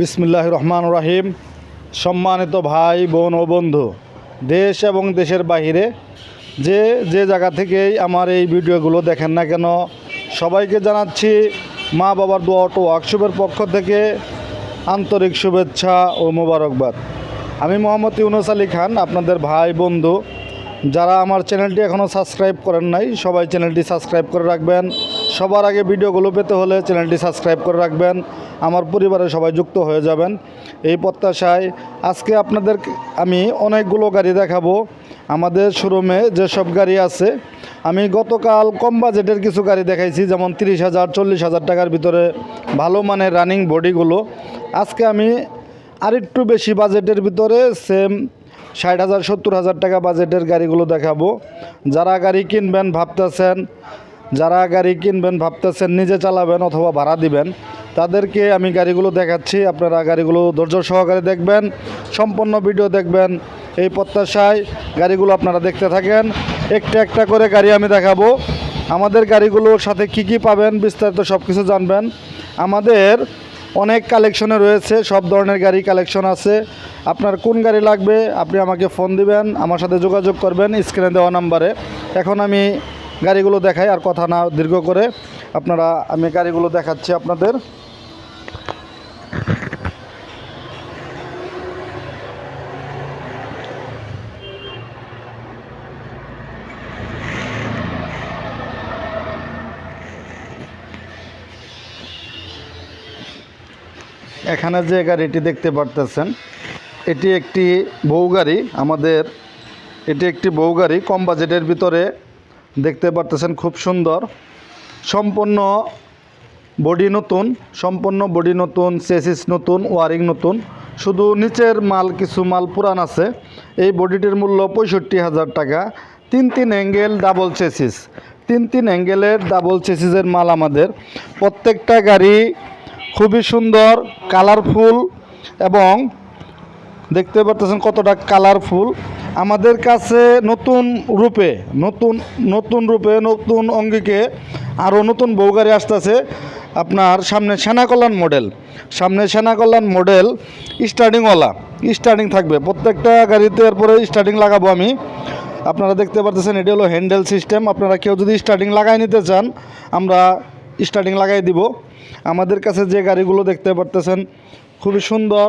বিসমিল্লাহ রহমান রাহিম। সম্মানিত ভাই, বোন ও বন্ধু, দেশ এবং দেশের বাহিরে যে যে জায়গা থেকেই আমার এই ভিডিওগুলো দেখেন না কেন, সবাইকে জানাচ্ছি মা বাবার দোয়া অটো ওয়ার্কশপের পক্ষ থেকে আন্তরিক শুভেচ্ছা ও মোবারকবাদ। আমি মোহাম্মদ ইউনুস আলী খান, আপনাদের ভাই, বন্ধু। যারা আমার চ্যানেলটি এখনও সাবস্ক্রাইব করেন নাই, সবাই চ্যানেলটি সাবস্ক্রাইব করে রাখবেন। সবার আগে ভিডিওগুলো পেতে হলে চ্যানেলটি সাবস্ক্রাইব করে রাখবেন। আমার পরিবারের সবাই যুক্ত হয়ে যাবেন। এই প্রত্যাশায় আজকে আপনাদের আমি অনেকগুলো গাড়ি দেখাবো। আমাদের শোরুমে যেসব গাড়ি আছে, আমি গতকাল কম বাজেটের কিছু গাড়ি দেখাইছি, যেমন তিরিশ হাজার, চল্লিশ হাজার টাকার ভিতরে ভালো মানের রানিং বডিগুলো। আজকে আমি আরেকটু বেশি বাজেটের ভিতরে সেম ষাট হাজার, সত্তর হাজার টাকা বাজেটের গাড়িগুলো দেখাবো। যারা গাড়ি কিনবেন, ভাবতেছেন যারা গাড়ি কিনবেন, ভাবতেছেন নিজে চালাবেন অথবা ভাড়া দিবেন, তাদেরকে আমি গাড়িগুলো দেখাচ্ছি। আপনারা গাড়িগুলো ধৈর্য সহকারে দেখবেন, সম্পূর্ণ ভিডিও দেখবেন। এই প্রত্যাশায় গাড়িগুলো আপনারা দেখতে থাকেন। একটা একটা করে গাড়ি আমি দেখাবো। আমাদের গাড়িগুলোর সাথে কি কি পাবেন বিস্তারিত সব কিছু জানবেন। আমাদের অনেক কালেকশনে রয়েছে, সব ধরনের গাড়ি কালেকশন আছে। আপনার কোন গাড়ি লাগবে, আপনি আমাকে ফোন দিবেন, আমার সাথে যোগাযোগ করবেন স্ক্রিনে দেওয়া নাম্বারে এখন আমি গাড়িগুলো দেখাই আর কথা না দীর্ঘ করে আপনারা, আমি গাড়িগুলো দেখাচ্ছি আপনাদের। এখানে যে গাড়িটি দেখতে পারতেছেন, এটি একটি বউ গাড়ি, আমাদের এটি একটি বউ গাড়ি, কম বাজেটের ভিতরে দেখতে পারতেছেন, খুব সুন্দর। সম্পূর্ণ বডি নতুন, সম্পূর্ণ বডি নতুন, চেসিস নতুন, ওয়ারিং নতুন। শুধু নিচের মাল, কিছু মাল পুরান আছে। এই বডিটির মূল্য পঁয়ষট্টি হাজার টাকা। তিন তিন অ্যাঙ্গেল ডাবল চেসিস। তিন তিন অ্যাঙ্গেলের ডাবল চেসিসের মাল আমাদের। প্রত্যেকটা গাড়ি খুবই সুন্দর, কালারফুল এবং দেখতে পারতেছেন কতটা কালারফুল। আমাদের কাছে নতুন রূপে, নতুন নতুন রূপে, নতুন অঙ্গিকে আরও নতুন বউ গাড়ি আসতেছে আপনার সামনে সেনা কল্যাণ মডেল। সামনে সেনা কল্যাণ মডেল স্টার্টিংওয়ালা, স্টার্টিং থাকবে। প্রত্যেকটা গাড়িতে এরপরে স্টার্টিং লাগাবো আমি। আপনারা দেখতে পারতেছেন, এটি হলো হ্যান্ডেল সিস্টেম। আপনারা কেউ যদি স্টার্টিং লাগাই নিতে চান, আমরা স্টার্টিং লাগাই দিব। আমাদের কাছে যে গাড়িগুলো দেখতে পারতেছেন, খুবই সুন্দর।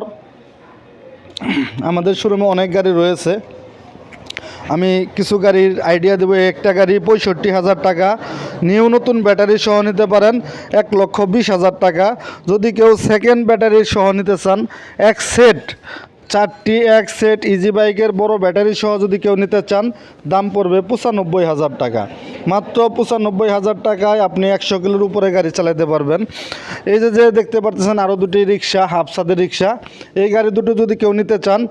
আমাদের শোরুমে অনেক গাড়ি রয়েছে। আমি কিছু গাড়ির আইডিয়া দেবো। একটা গাড়ি পঁয়ষট্টি হাজার টাকা। নিউ নতুন ব্যাটারি সহ নিতে পারেন এক লক্ষ বিশ হাজার টাকা। যদি কেউ সেকেন্ড ব্যাটারি সহ নিতে চান, এক সেট চারটি এক সেট ইজি বাইকের বড় ব্যাটারি সহ যদি কেউ নিতে চান, দাম পড়বে পঁচানব্বই হাজার টাকা। মাত্র পঁচানব্বই হাজার টাকায় আপনি একশো কিলোর উপরে গাড়ি চালাতে পারবেন। এই যে যে দেখতে পারতেছেন আরও দুটি রিক্সা হাফসাদের রিক্সা। এই গাড়ি দুটো যদি কেউ নিতে চান,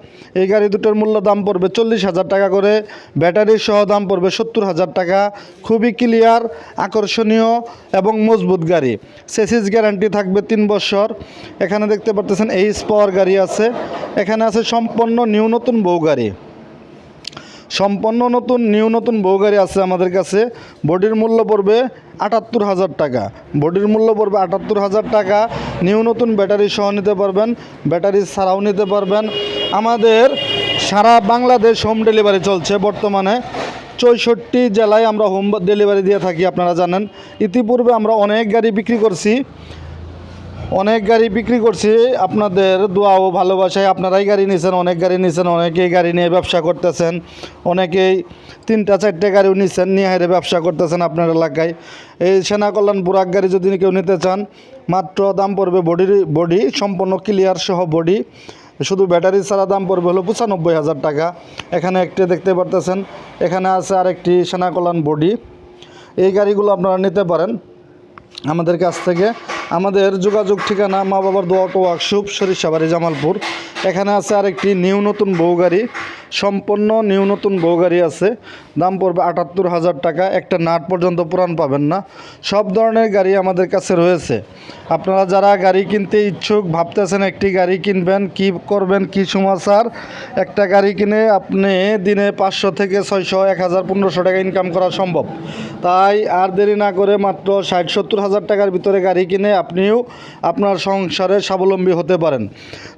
এই গাড়ি দুটোর মূল্য দাম পড়বে চল্লিশ হাজার টাকা করে। ব্যাটারি সহ দাম পড়বে সত্তর হাজার টাকা। খুবই ক্লিয়ার আকর্ষণীয় এবং মজবুত গাড়ি। সেসিস গ্যারান্টি থাকবে তিন বছর। এখানে দেখতে পারতেছেন এইচ পাওয়ার গাড়ি আছে। এখানে আছে সম্পূর্ণ নিউ নতুন বউ গাড়ি। সম্পন্ন নতুন, নিউ নতুন বউ গাড়ি আছে আমাদের কাছে। বডির মূল্য পড়বে আটাত্তর হাজার টাকা। বডির মূল্য পড়বে আটাত্তর হাজার টাকা। নিউ নতুন ব্যাটারি সহ নিতে পারবেন, ব্যাটারি ছাড়াও নিতে পারবেন। আমাদের সারা বাংলাদেশ হোম ডেলিভারি চলছে বর্তমানে। চৌষট্টি জেলায় আমরা হোম ডেলিভারি দিয়ে থাকি, আপনারা জানেন। ইতিপূর্বে আমরা অনেক গাড়ি বিক্রি করছি। অনেক গাড়ি বিক্রি করছি, আপনাদের দোয়া ও ভালোবাসায় আপনারাই গাড়ি নিয়েছেন অনেক গাড়ি নিয়েছেন অনেকেই গাড়ি নিয়ে ব্যবসা করতেছেন, অনেকেই তিনটা, চারটে গাড়িও নিচ্ছেন নিয়ে হারে ব্যবসা করতেছেন আপনার এলাকায়। এই সেনা কল্যাণ বুরাক গাড়ি যদি কেউ নিতে চান, মাত্র দাম পড়বে বডির, বডি সম্পূর্ণ ক্লিয়ার সহ বডি। শুধু ব্যাটারি ছাড়া দাম পড়বে হলো পঁচানব্বই হাজার টাকা। এখানে একটি দেখতে পারতেছেন, এখানে আছে আরেকটি সেনা কল্যাণ বডি। এই গাড়িগুলো আপনারা নিতে পারেন। আমাদের কাছ থেকে আমাদের যোগাযোগ ঠিকানা মা বাবার দোয়া অটো ওয়ার্কশপ সরিষাবাড়ি জামালপুর। এখানে আছে আরেকটি নিউ নতুন বউ গাড়ি। সম্পূর্ণ নিউ নতুন বউ গাড়ি আছে। দাম পড়বে আটাত্তর হাজার টাকা। একটা নাট পর্যন্ত পুরান পাবেন না। সব ধরনের গাড়ি আমাদের কাছে রয়েছে। আপনারা যারা গাড়ি কিনতে ইচ্ছুক, ভাবতেছেন একটি গাড়ি কিনবেন, কি করবেন, কি সমাচার, একটা গাড়ি কিনে আপনি দিনে পাঁচশো থেকে ছয়শো, এক হাজার, পনেরোশো টাকা ইনকাম করা সম্ভব। তাই আর দেরি না করে মাত্র ষাট, সত্তর হাজার টাকার ভিতরে গাড়ি কিনে আপনিও আপনার সংসারে স্বাবলম্বী হতে পারেন।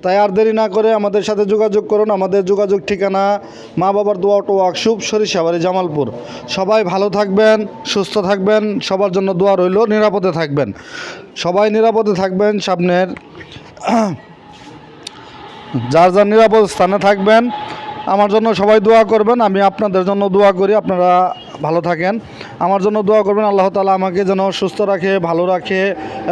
তাই আর দেরি না করে আমাদের সাথে যোগাযোগ করুন। আমাদের যোগাযোগ ঠিকানা মা বাবার দোয়া অটো ওয়ার্কশুপ সরিষাবাড়ি, জামালপুর। সবাই ভালো থাকবেন, সুস্থ থাকবেন, সবার জন্য দোয়া রইল, নিরাপদে থাকবেন। সবাই নিরাপদে থাকবেন, সামনের যার যার নিরাপদ স্থানে থাকবেন, আমার জন্য সবাই দোয়া করবেন, আমি আপনাদের জন্য দোয়া করি, আপনারা ভালো থাকেন। আমার জন্য দোয়া করবেন, আল্লাহ তালা আমাকে যেন সুস্থ রাখে, ভালো রাখে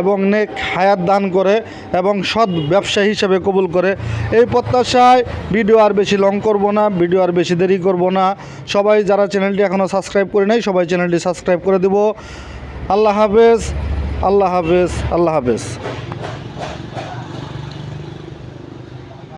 এবং নেক হায়াত দান করে এবং সৎ ব্যবসায়ী হিসেবে কবুল করে। এই প্রত্যাশায় ভিডিও আর বেশি লং করব না, ভিডিও আর বেশি দেরি করব না। সবাই যারা চ্যানেলটি এখনও সাবস্ক্রাইব করে নাই, সবাই চ্যানেলটি সাবস্ক্রাইব করে দেব। আল্লাহ হাফেজ আল্লাহ হাফেজ আল্লাহ হাফেজ।